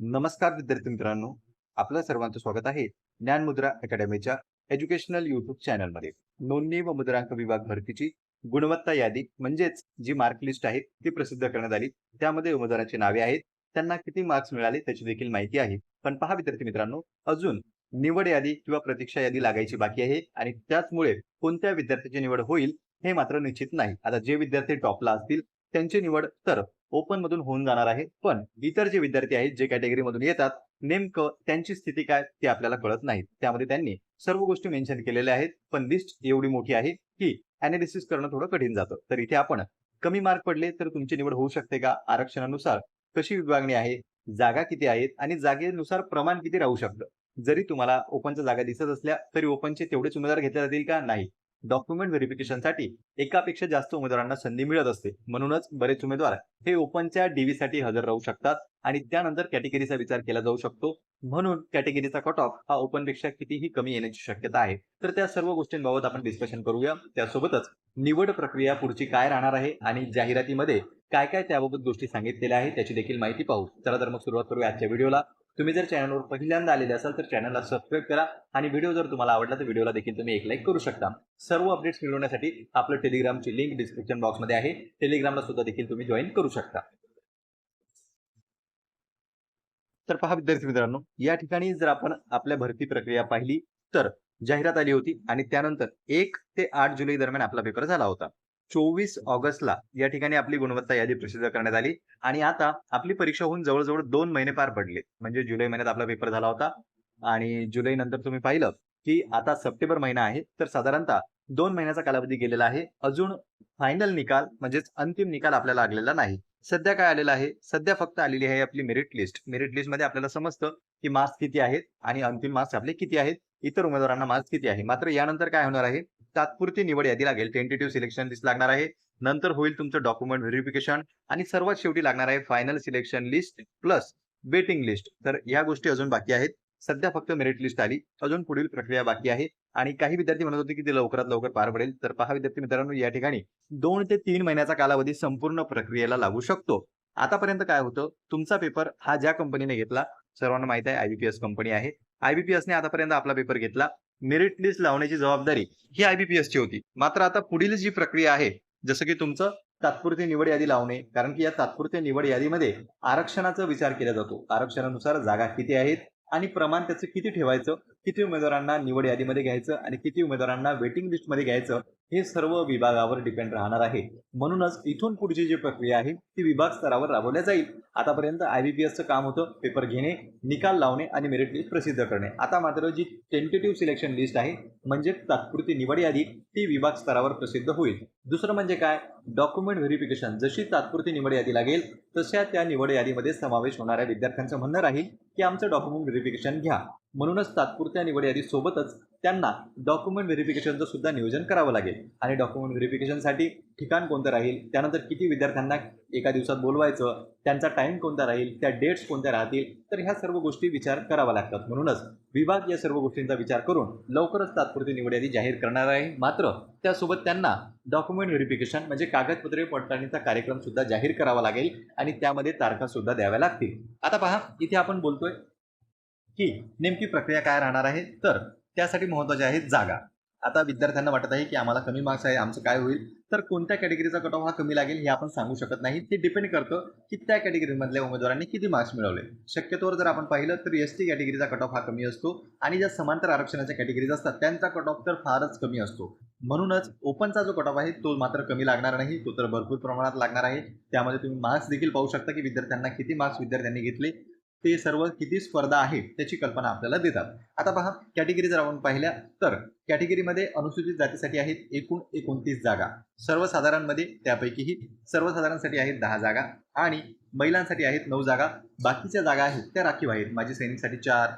नमस्कार विद्यार्थी मित्रांनो. आपलं सर्वांचं स्वागत आहे ज्ञानमुद्रा अकॅडमीच्या एज्युकेशनल युट्यूब चॅनलमध्ये. नोंदणी व मुद्रांक विभाग भरतीची गुणवत्ता यादी म्हणजेच जी मार्क लिस्ट आहे ती प्रसिद्ध करण्यात आली. त्यामध्ये उमेदवारांची नावे आहेत त्यांना किती मार्क्स मिळाले त्याची देखील माहिती आहे. पण पहा विद्यार्थी मित्रांनो अजून निवड यादी किंवा प्रतीक्षा यादी लागायची बाकी आहे आणि त्याचमुळे कोणत्या विद्यार्थ्याची निवड होईल हे मात्र निश्चित नाही. आता जे विद्यार्थी टॉपला असतील त्यांची निवड तर ओपन मधून होऊन जाणार आहे. पण इतर जे विद्यार्थी आहेत जे कॅटेगरी मधून येतात नेमकं त्यांची स्थिती काय ते आपल्याला कळत नाही त्यामध्ये त्यांनी सर्व गोष्टी मेन्शन केलेल्या आहेत. पण लिस्ट एवढी मोठी आहे की अनालिसिस करणं थोडं कठीण जातं. तर इथे आपण कमी मार्क पडले तर तुमची निवड होऊ शकते का? आरक्षणानुसार कशी विभागणी आहे? जागा किती आहेत? आणि जागेनुसार प्रमाण किती राहू शकतं? जरी तुम्हाला ओपनच्या जागा दिसत असल्या तरी ओपनचे तेवढेच उमेदवार घेतले जातील का? नाही. डॉक्युमेंट व्हेरिफिकेशनसाठी एकापेक्षा जास्त उमेदवारांना संधी मिळत असते. म्हणूनच बरेच उमेदवार हे ओपनच्या डीव्हीसाठी हजर राहू शकतात आणि त्यानंतर कॅटेगरीचा विचार केला जाऊ शकतो. म्हणून कॅटेगरीचा कट ऑफ हा ओपनपेक्षा कितीही कमी येण्याची शक्यता आहे. तर त्या सर्व गोष्टींबाबत आपण डिस्कशन करूया. त्यासोबतच निवड प्रक्रिया पुढची काय राहणार आहे आणि जाहिरातीमध्ये काय काय त्याबाबत गोष्टी सांगितलेल्या आहेत त्याची देखील माहिती पाहू. चला तर मग सुरुवात करूया आजच्या व्हिडिओला. तुम्ही जर चॅनलवर पहिल्यांदा आलेले असाल तर चॅनलला सबस्क्राईब करा. आणि व्हिडिओ जर तुम्हाला आवडला तर व्हिडिओला देखील तुम्ही एक लाईक करू शकता. सर्व अपडेट्स मिळवण्यासाठी आपलं टेलिग्रामची लिंक डिस्क्रिप्शन बॉक्समध्ये आहे. टेलिग्रामला सुद्धा देखील तुम्ही जॉईन करू शकता. तर पहा विद्यार्थी मित्रांनो या ठिकाणी जर आपण आपल्या भरती प्रक्रिया पाहिली तर जाहिरात आली होती आणि त्यानंतर एक ते आठ जुलै दरम्यान आपला पेपर झाला होता. चोवीस ऑगस्टला या ठिकाणी आपली गुणवत्ता यादी प्रसिद्ध करण्यात आली. आणि आता आपली परीक्षा होऊन जवळजवळ दोन महिने पार पडले. म्हणजे जुलै महिन्यात आपला पेपर झाला होता. आणि जुलै नंतर तुम्ही पाहिलं की आता सप्टेंबर महिना आहे. तर साधारणतः दोन महिन्याचा कालावधी गेलेला आहे. अजून फायनल निकाल म्हणजेच अंतिम निकाल आपल्याला लागलेला नाही. सध्या काय आलेलं आहे? सध्या फक्त आलेली आहे आपली मेरिट लिस्ट मेरिट लिस्टमध्ये आपल्याला समजतं की मार्क्स किती आहेत आणि अंतिम मार्क्स आपले किती आहेत. इतर उमेदवारांना मार्क्स किती आहे? मात्र यानंतर काय होणार आहे? तात्पुरती निवड यादी लागेल. टेंटेटिव्ह सिलेक्शन लिस्ट लागणार आहे. नंतर होईल तुमचं डॉक्युमेंट व्हेरिफिकेशन आणि सर्वात शेवटी लागणार आहे final selection list plus waiting list तर या गोष्टी अजून बाकी आहेत. सध्या फक्त मेरिट लिस्ट आली. अजून पुढील प्रक्रिया बाकी आहे. आणि काही विद्यार्थी म्हणत होते की ते लवकरात लवकर पार पडेल. तर पहा विद्यार्थी मित्रांनो या ठिकाणी दोन ते तीन महिन्याचा कालावधी संपूर्ण प्रक्रियेला लागू शकतो. आतापर्यंत काय होतं? तुमचा पेपर हा ज्या कंपनीने घेतला सर्वांना माहीत आहे आयबीपीएस कंपनी आहे. आयबीपीएसने आतापर्यंत आपला पेपर घेतला. मेरिट लिस्ट लावण्याची जबाबदारी ही आयबीपीएस ची होती. मात्र आता पुढील जी प्रक्रिया आहे जसं की तुमचं तात्पुरती निवड यादी लावणे कारण की या तात्पुरत्या निवड यादीमध्ये आरक्षणाचा विचार केला जातो. आरक्षणानुसार जागा किती आहेत आणि प्रमाण त्याचं किती ठेवायचं किती उमेदवारांना निवड यादीमध्ये घ्यायचं आणि किती उमेदवारांना वेटिंग लिस्टमध्ये घ्यायचं हे सर्व विभागावर डिपेंड राहणार आहे. म्हणूनच इथून पुढची जी प्रक्रिया आहे ती विभाग स्तरावर राबवल्या जाईल. आतापर्यंत आयबीपीएसचं काम होतं पेपर घेणे निकाल लावणे आणि मेरिट लिस्ट प्रसिद्ध करणे. आता मात्र जी टेंटेटिव्ह सिलेक्शन लिस्ट आहे म्हणजे तात्पुरती निवड यादी ती विभाग स्तरावर प्रसिद्ध होईल. दुसरं म्हणजे काय? डॉक्युमेंट व्हेरिफिकेशन जशी तात्पुरती निवड यादी लागेल तशा त्या निवड यादीमध्ये समावेश होणाऱ्या विद्यार्थ्यांचं म्हणणं राहील की आमचं डॉक्युमेंट व्हेरिफिकेशन घ्या. म्हणूनच तात्पुरत्या निवड यादी सोबतच त्यांना डॉक्युमेंट व्हेरिफिकेशनचं सुद्धा नियोजन करावं लागेल. आणि डॉक्युमेंट व्हेरिफिकेशनसाठी ठिकाण कोणतं राहील? त्यानंतर किती विद्यार्थ्यांना एका दिवसात बोलवायचं? त्यांचा टाईम कोणता राहील? त्या डेट्स कोणत्या राहतील? तर ह्या सर्व गोष्टी विचार करावा लागतात. म्हणूनच विभाग या सर्व गोष्टींचा विचार करून लवकरच तात्पुरती निवड यादी जाहीर करणार आहे. मात्र त्यासोबत त्यांना डॉक्युमेंट व्हेरिफिकेशन म्हणजे कागदपत्रे पडताळणीचा कार्यक्रम सुद्धा जाहीर करावा लागेल आणि त्यामध्ये तारखा सुद्धा द्याव्या लागतील. आता पहा इथे आपण बोलतोय की नेमकी प्रक्रिया काय राहणार आहे? तर त्यासाठी महत्त्वाचे आहे जागा. आता विद्यार्थ्यांना वाटत आहे की आम्हाला कमी मार्क्स आहे आमचं काय होईल? तर कोणत्या कॅटेगरीचा कट ऑफ हा कमी लागेल हे आपण सांगू शकत नाही. ते डिपेंड करतं की त्या कॅटेगरीमधल्या उमेदवारांनी किती मार्क्स मिळवले. शक्यतोवर जर आपण पाहिलं तर एस टी कॅटेगरीचा कट ऑफ हा कमी असतो आणि ज्या समांतर आरक्षणाच्या कॅटेगरीज असतात त्यांचा कट ऑफ तर फारच कमी असतो. म्हणूनच ओपनचा जो कट ऑफ आहे तो मात्र कमी लागणार नाही तो तर भरपूर प्रमाणात लागणार आहे. त्यामध्ये तुम्ही मार्क्स देखील पाहू शकता की विद्यार्थ्यांना किती मार्क्स विद्यार्थ्यांनी घेतले ते सर्व किती स्पर्धा आहे त्याची कल्पना आपल्याला देतात. आता पहा कॅटेगरी जर आपण पाहिल्या तर कॅटेगरीमध्ये अनुसूचित जातीसाठी आहेत एकूण एकोणतीस जागा. सर्वसाधारणमध्ये त्यापैकीही सर्वसाधारणसाठी आहेत दहा जागा आणि महिलांसाठी आहेत नऊ जागा. बाकीच्या जागा आहेत त्या राखीव आहेत. माजी सैनिकसाठी चार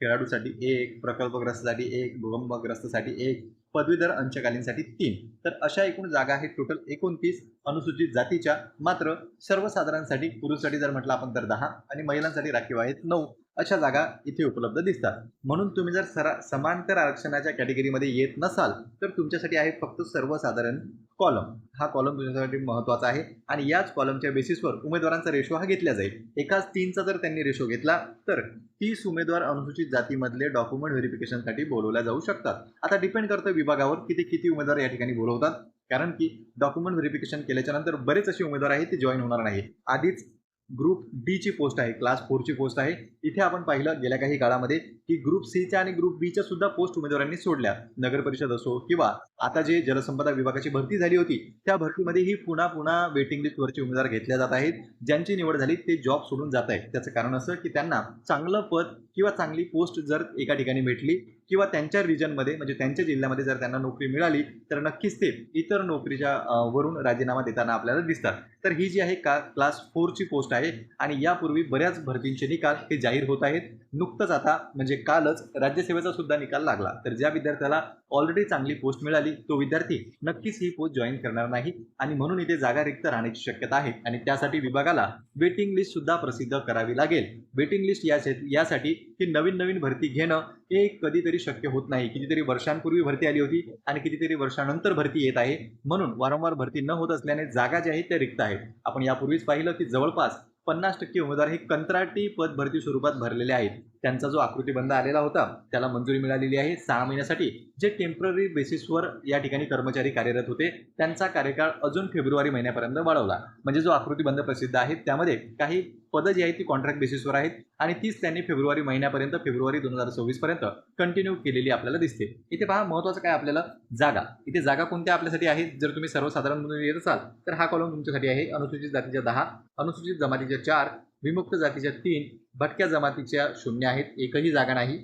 खेळाडूसाठी एक प्रकल्पग्रस्तसाठी एक भूकंपग्रस्तसाठी एक पदवीधर अंशकालीनसाठी तीन. तर अशा एकूण जागा आहेत टोटल एकोणतीस अनुसूचित जातीच्या. मात्र सर्वसाधारणसाठी पुरुषसाठी जर म्हटलं आपण तर दहा आणि महिलांसाठी राखीव आहेत नऊ. अशा जागा इथे उपलब्ध दिसतात. म्हणून तुम्ही जर सरा समांतर आरक्षणाच्या कॅटेगरीमध्ये येत नसाल तर तुमच्यासाठी आहे फक्त सर्वसाधारण कॉलम हा कॉलम तुमच्यासाठी महत्त्वाचा आहे आणि याच कॉलमच्या बेसिसवर उमेदवारांचा रेशो हा घेतला जाईल. एकाच तीनचा जर त्यांनी रेशो घेतला तर तीस उमेदवार अनुसूचित जातीमधले डॉक्युमेंट व्हेरिफिकेशनसाठी बोलवल्या जाऊ शकतात. आता डिपेंड करतं विभागावर किती किती उमेदवार या ठिकाणी बोलवतात. कारण की डॉक्युमेंट व्हेरिफिकेशन केल्याच्यानंतर बरेच असे उमेदवार आहेत ते जॉईन होणार नाही आधीच ग्रुप डी ची पोस्ट आहे क्लास फोरची पोस्ट आहे. इथे आपण पाहिलं गेल्या काही काळामध्ये की ग्रुप सीच्या आणि ग्रुप बीच्या सुद्धा पोस्ट उमेदवारांनी सोडल्या. नगर परिषद असो किंवा आता जे जलसंपदा विभागाची भरती झाली होती त्या भरतीमध्येही पुन्हा पुन्हा वेटिंग लिस्टवरचे उमेदवार घेतल्या जात आहेत. ज्यांची निवड झाली ते जॉब सोडून जात आहेत. त्याचं कारण असं की त्यांना चांगलं पद किंवा चांगली पोस्ट जर एका ठिकाणी भेटली किंवा त्यांच्या रिजनमध्ये म्हणजे त्यांच्या जिल्ह्यामध्ये जर त्यांना नोकरी मिळाली तर नक्कीच ते इतर नोकरीच्या वरून राजीनामा देताना आपल्याला दिसतात. तर ही जी आहे का क्लास फोरची पोस्ट आहे आणि यापूर्वी बऱ्याच भरतींचे निकाल हे जाहीर होत आहेत. नुकतंच आता म्हणजे कालच राज्यसेवेचा सुद्धा निकाल लागला. तर ज्या विद्यार्थ्याला ऑलरेडी चांगली पोस्ट मिळाली तो विद्यार्थी नक्कीच ही पोस्ट जॉईन करणार नाही आणि म्हणून इथे जागा रिक्त राहण्याची शक्यता आहे. आणि त्यासाठी विभागाला वेटिंग लिस्ट सुद्धा प्रसिद्ध करावी लागेल. वेटिंग लिस्ट यासाठी ही नवीन नवीन भरती घेणं हे कधीतरी शक्य होत नाही. कितीतरी वर्षांपूर्वी भरती आली होती आणि कितीतरी वर्षानंतर भरती येत आहे. म्हणून वारंवार भरती न होत असल्याने जागा ज्या आहेत त्या रिक्त आहेत. आपण यापूर्वीच पाहिलं की जवळपास पन्नास टक्के उमेदवार हे कंत्राटी पद भरती स्वरूपात भरलेले आहेत. त्यांचा जो आकृतीबंध आलेला होता त्याला मंजुरी मिळालेली आहे. सहा महिन्यासाठी जे टेंपररी बेसिसवर या ठिकाणी कर्मचारी कार्यरत होते त्यांचा कार्यकाळ अजून फेब्रुवारी महिन्यापर्यंत वाढवला. म्हणजे जो आकृतीबंध प्रसिद्ध आहे त्यामध्ये काही पदं जी आहेत ती कॉन्ट्रॅक्ट बेसिसवर आहेत आणि तीच त्यांनी फेब्रुवारी महिन्यापर्यंत फेब्रुवारी दोन हजार सव्वीस पर्यंत कंटिन्यू केलेली आपल्याला दिसते. इथे पहा महत्वाचं काय आपल्याला? जागा. इथे जागा कोणत्या आपल्यासाठी आहेत? जर तुम्ही सर्वसाधारण म्हणून येत असाल तर हा कॉलम तुमच्यासाठी आहे अनुसूचित जातीच्या दहा अनुसूचित जमातीच्या चार विमुक्त जातीच्या तीन भटक्या जमातीच्या शून्य आहेत. एकही जागा नाही.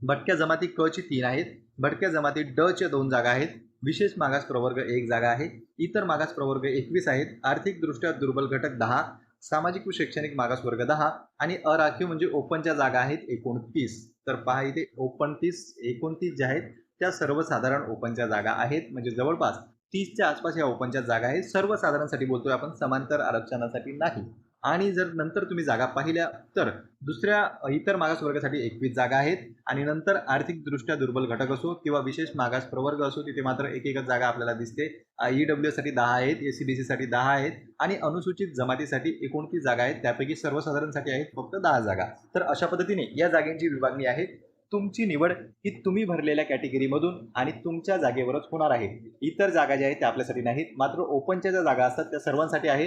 भटक्या जमाती क ची तीन आहेत. भटक्या जमाती ड च्या दोन जागा आहेत. विशेष मागास प्रवर्ग एक जागा आहे. इतर मागास प्रवर्ग एकवीस आहेत. आर्थिकदृष्ट्या दुर्बल घटक दहा सामाजिक व शैक्षणिक मागास वर्ग दहा आणि अराखीव म्हणजे ओपनच्या जागा आहेत एकोणतीस. तर पहा इथे एकोणतीस एकोणतीस ज्या आहेत त्या सर्वसाधारण ओपनच्या जागा आहेत. म्हणजे जवळपास तीसच्या आसपास या ओपनच्या जागा आहेत. सर्वसाधारणसाठी बोलतोय आपण समांतर आरक्षणासाठी नाही. आणि जर नंतर तुम्ही जागा पाहिल्या तर दुसऱ्या इतर मागास वर्गासाठी एकवीस जागा आहेत आणि नंतर आर्थिकदृष्ट्या दुर्बल घटक असो किंवा विशेष मागास प्रवर्ग असो तिथे मात्र एक एकच जागा आपल्याला दिसते. ई साठी दहा आहेत ए सी बी साठी दहा आहेत आणि अनुसूचित जमातीसाठी एकोणतीस जागा आहेत. त्यापैकी सर्वसाधारणसाठी आहेत फक्त दहा जागा. तर अशा पद्धतीने या जागेंची विभागणी आहे. तुमची निवड ही तुम्ही भरलेल्या कॅटेगरीमधून आणि तुमच्या जागेवरच होणार आहे. इतर जागा ज्या आहेत त्या आपल्यासाठी नाहीत. मात्र ओपनच्या ज्या जागा असतात त्या सर्वांसाठी आहे.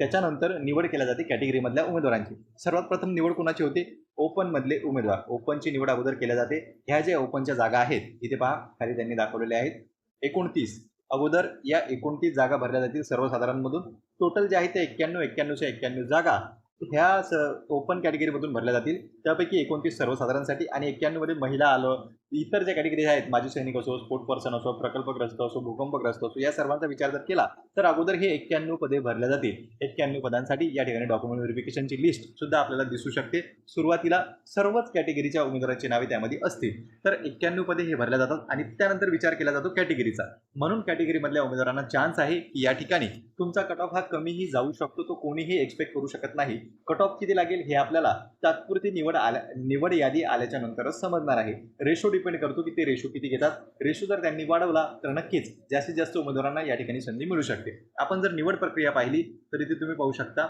त्याच्यानंतर निवड केल्या जाते कॅटेगरीमधल्या उमेदवारांची. सर्वात प्रथम निवड कोणाची होते? ओपनमधले उमेदवार. ओपनची निवड अगोदर केल्या जाते. ह्या ज्या ओपनच्या जागा आहेत इथे पहा खाली त्यांनी दाखवलेल्या आहेत. एकोणतीस. अगोदर या एकोणतीस जागा भरल्या जातील सर्वसाधारणमधून. टोटल जे आहे ते एक्क्याण्णव एक्क्याण्णवच्या एक्क्याण्णव जागा ह्या स ओपन कॅटेगरीमधून भरल्या जातील. त्यापैकी एकोणतीस सर्वसाधारणसाठी आणि एक्क्याण्णवमध्ये महिला आलं इतर ज्या कॅटेगरीज आहेत. माजी सैनिक असो स्पोर्ट पर्सन असो प्रकल्पग्रस्त असो भूकंपग्रस्त असो या सर्वांचा विचार जर केला तर अगोदर हे एक्क्याण्णव पदे भरल्या जातील. एक्क्याण्णव पदांसाठी या ठिकाणी डॉक्युमेंट व्हेरिफिकेशनची लिस्ट सुद्धा आपल्याला दिसू शकते. सुरुवातीला सर्वच कॅटेगरीच्या उमेदवारांची नावे त्यामध्ये असतील. तर एक्क्याण्णव पदे हे भरल्या जातात आणि त्यानंतर विचार केला जातो कॅटेगरीचा म्हणून कॅटेगरीमधल्या उमेदवारांना चान्स आहे की या ठिकाणी तुमचा कट ऑफ हा कमीही जाऊ शकतो तो कोणीही एक्सपेक्ट करू शकत नाही. कट ऑफ किती लागेल हे आपल्याला तात्पुरती निवड आल्या निवड यादी आल्याच्या नंतरच समजणार आहे. रेशो डिपेंड करतो की ते रेशो किती घेतात. रेशो जर त्यांनी वाढवला तर नक्कीच जास्तीत जास्त उमेदवारांना या ठिकाणी संधी मिळू शकते. आपण जर निवड प्रक्रिया पाहिली तर इथे तुम्ही पाहू शकता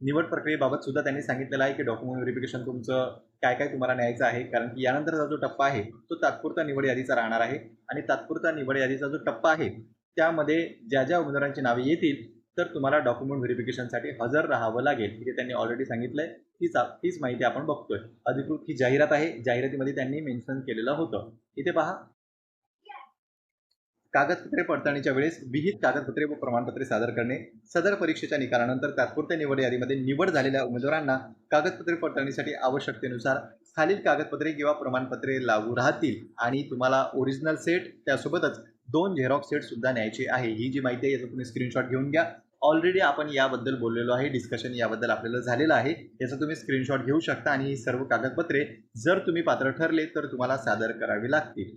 निवड प्रक्रियेबाबत सुद्धा त्यांनी सांगितलेलं आहे की डॉक्युमेंट व्हेरिफिकेशन तुमचं काय काय तुम्हाला न्यायचं आहे. कारण की यानंतरचा जो टप्पा आहे तो तात्पुरता निवड यादीचा राहणार आहे. आणि तात्पुरता निवड यादीचा जो टप्पा आहे त्यामध्ये ज्या ज्या उमेदवारांची नावे येतील तर तुम्हाला डॉक्युमेंट व्हेरिफिकेशनसाठी हजर राहावं लागेल. हे त्यांनी ऑलरेडी सांगितलंय. हीच हीच माहिती आपण बघतोय. अधिकृत ही जाहिरात आहे. जाहिरातीमध्ये त्यांनी मेन्शन केलेलं होतं. इथे पहा. कागदपत्रे पडताळणीच्या वेळेस विहित कागदपत्रे व प्रमाणपत्रे सादर करणे सदर परीक्षेच्या निकालानंतर तात्पुरत्या निवड यादीमध्ये निवड झालेल्या उमेदवारांना कागदपत्रे पडताळणीसाठी आवश्यकतेनुसार खालील कागदपत्रे किंवा प्रमाणपत्रे लागू राहतील आणि तुम्हाला ओरिजिनल सेट त्यासोबतच दोन झेरॉक्स सेट सुद्धा न्यायचे आहे. ही जी माहिती आहे याचा तुम्ही स्क्रीनशॉट घेऊन घ्या. ऑलरेडी आपण याबद्दल बोललेलो आहे डिस्कशन याबद्दल आपल्याला झालेलं आहे. याचा तुम्ही स्क्रीनशॉट घेऊ शकता आणि ही सर्व कागदपत्रे जर तुम्ही पात्र ठरले तर तुम्हाला सादर करावी लागतील.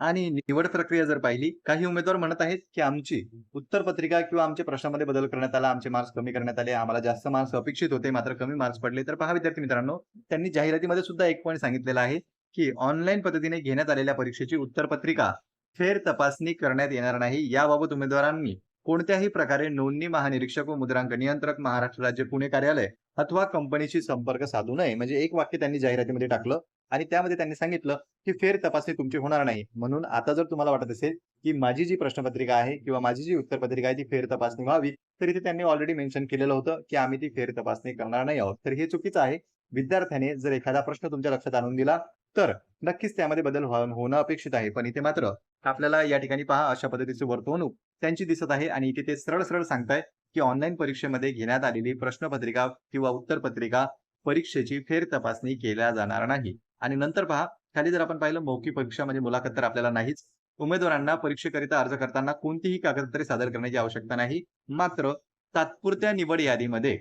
आणि निवड प्रक्रिया जर पाहिली काही उमेदवार म्हणत आहेत की आमची उत्तर पत्रिका किंवा आमच्या प्रश्नामध्ये बदल करण्यात आला आमचे मार्क्स कमी करण्यात आले आम्हाला जास्त मार्क्स अपेक्षित होते मात्र कमी मार्क्स पडले तर पहा विद्यार्थी मित्रांनो त्यांनी जाहिरातीमध्ये सुद्धा एक पॉईंट सांगितलेला आहे की ऑनलाईन पद्धतीने घेण्यात आलेल्या परीक्षेची उत्तर पत्रिका फेर तपासणी करण्यात येणार नाही. याबाबत उमेदवारांनी कोणत्याही प्रकारे नोंदणी महानिरीक्षक व मुद्रांक नियंत्रक महाराष्ट्र राज्य पुणे कार्यालय अथवा कंपनीशी संपर्क साधू नये. म्हणजे एक वाक्य त्यांनी जाहिरातीमध्ये टाकलं आणि त्यामध्ये त्यांनी सांगितलं की फेर तपासणी तुमची होणार नाही. म्हणून आता जर तुम्हाला वाटत असेल की माझी जी प्रश्नपत्रिका आहे किंवा माझी जी उत्तरपत्रिका आहे ती फेर तपासणी व्हावी तर इथे त्यांनी ऑलरेडी मेन्शन केलेलं होतं की आम्ही ती फेर तपासणी करणार नाही आहोत. तर हे चुकीचं आहे. विद्यार्थ्याने जर एखादा प्रश्न तुमच्या लक्षात आणून दिला तर नक्कीच त्यामध्ये बदल हो-, होणं अपेक्षित आहे. पण इथे मात्र आपल्याला या ठिकाणी पहा अशा पद्धतीची वर्तवणूक त्यांची दिसत आहे आणि इथे ते सरळ सरळ सांगताय की ऑनलाईन परीक्षेमध्ये घेण्यात आलेली प्रश्नपत्रिका किंवा उत्तरपत्रिका परीक्षेची फेर तपासणी केल्या जाणार नाही. आणि नंतर पहा खाली जर आपण पाहिलं मौखिक परीक्षा म्हणजे मुलाखत तर आपल्याला नाहीच. उमेदवारांना परीक्षेकरिता अर्ज करताना कोणतीही कागदपत्रे सादर करण्याची आवश्यकता नाही. मात्र तात्पुरत्या निवड यादीमध्ये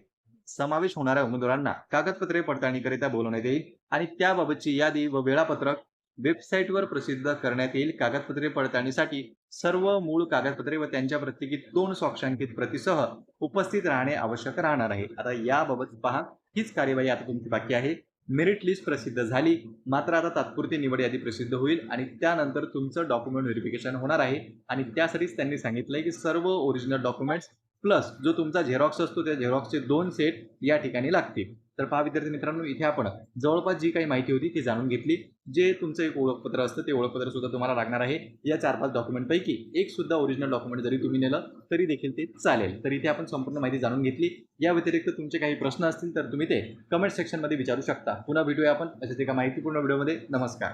समावेश होणाऱ्या उमेदवारांना कागदपत्रे पडताळणीकरिता बोलवण्यात येईल आणि त्याबाबतची यादी व वेळापत्रक वेबसाईटवर प्रसिद्ध करण्यात येईल कागदपत्रे पडताळणीसाठी. सर्व मूळ कागदपत्रे व त्यांच्या प्रत्येकी दोन स्वाक्षांकित प्रतीसह उपस्थित राहणे आवश्यक राहणार आहे. आता याबाबत पहा. हीच कार्यवाही आता तुमची बाकी आहे. मेरिट लिस्ट प्रसिद्ध झाली. मात्र आता तात्पुरती निवड यादी प्रसिद्ध होईल आणि त्यानंतर तुमचं डॉक्युमेंट व्हेरिफिकेशन होणार आहे. आणि त्यासाठीच त्यांनी सांगितलंय की सर्व ओरिजिनल डॉक्युमेंट्स प्लस जो तुमचा झेरॉक्स असतो त्या झेरॉक्सचे दोन सेट या ठिकाणी लागतील. तर पहा विद्यार्थी मित्रांनो इथे आपण जवळपास जी काही माहिती होती ती जाणून घेतली. जे तुमचं एक ओळखपत्र असतं ते ओळखपत्र सुद्धा तुम्हाला लागणार आहे. या चार पाच डॉक्युमेंटपैकी एक सुद्धा ओरिजिनल डॉक्युमेंट जरी तुम्ही नेलं तरी देखील ते चालेल. तर इथे आपण संपूर्ण माहिती जाणून घेतली. या व्यतिरिक्त तुमचे काही प्रश्न असतील तर तुम्ही ते कमेंट सेक्शनमध्ये विचारू शकता. पुन्हा भेटूया आपण अशाच एका माहितीपूर्ण व्हिडिओमध्ये नमस्कार.